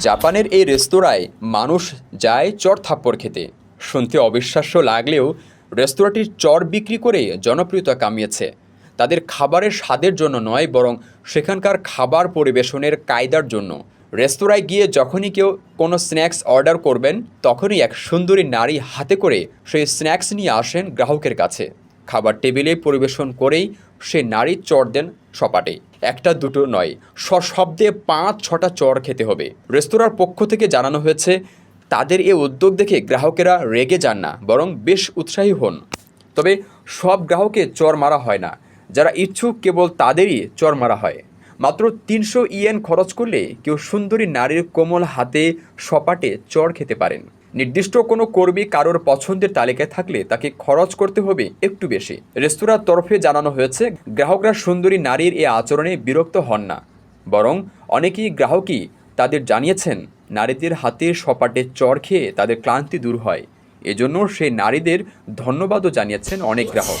জাপানের এই রেস্তোরাঁয় মানুষ যায় চর থাপ্পড় খেতে। শুনতে অবিশ্বাস্য লাগলেও রেস্তোরাঁটির চর বিক্রি করে জনপ্রিয়তা কামিয়েছে। তাদের খাবারের স্বাদের জন্য নয়, বরং সেখানকার খাবার পরিবেশনের কায়দার জন্য। রেস্তোরাঁয় গিয়ে যখনই কেউ কোনো স্ন্যাক্স অর্ডার করবেন, তখনই এক সুন্দরী নারী হাতে করে সেই স্ন্যাক্স নিয়ে আসেন গ্রাহকের কাছে। খাবার টেবিলে পরিবেশন করেই সে নারী চর দেন সপাটে। একটা দুটো নয়, সশব্দে পাঁচ, ছটা চর খেতে হবে। রেস্তোরাঁর পক্ষ থেকে জানানো হয়েছে, তাদের এ উদ্যোগ দেখে গ্রাহকেরা রেগে যান না, বরং বেশ উৎসাহী হন। তবে সব গ্রাহকে চর মারা হয় না, যারা ইচ্ছুক কেবল তাদেরই চর মারা হয়। মাত্র তিনশো ইয়েন খরচ করলে কেউ সুন্দরী নারীর কোমল হাতে সপাটে চর খেতে পারেন। নির্দিষ্ট কোনো কর্মী কারোর পছন্দের তালিকায় থাকলে তাকে খরচ করতে হবে একটু বেশি। রেস্তোরাঁর তরফে জানানো হয়েছে গ্রাহকরা সুন্দরী নারীর এ আচরণে বিরক্ত হন না। বরং অনেকেই গ্রাহকই তাদের জানিয়েছেন নারীদের হাতে সপাটে চর খেয়ে তাদের ক্লান্তি দূর হয়। এজন্য সেই নারীদের ধন্যবাদও জানিয়েছেন অনেক গ্রাহক.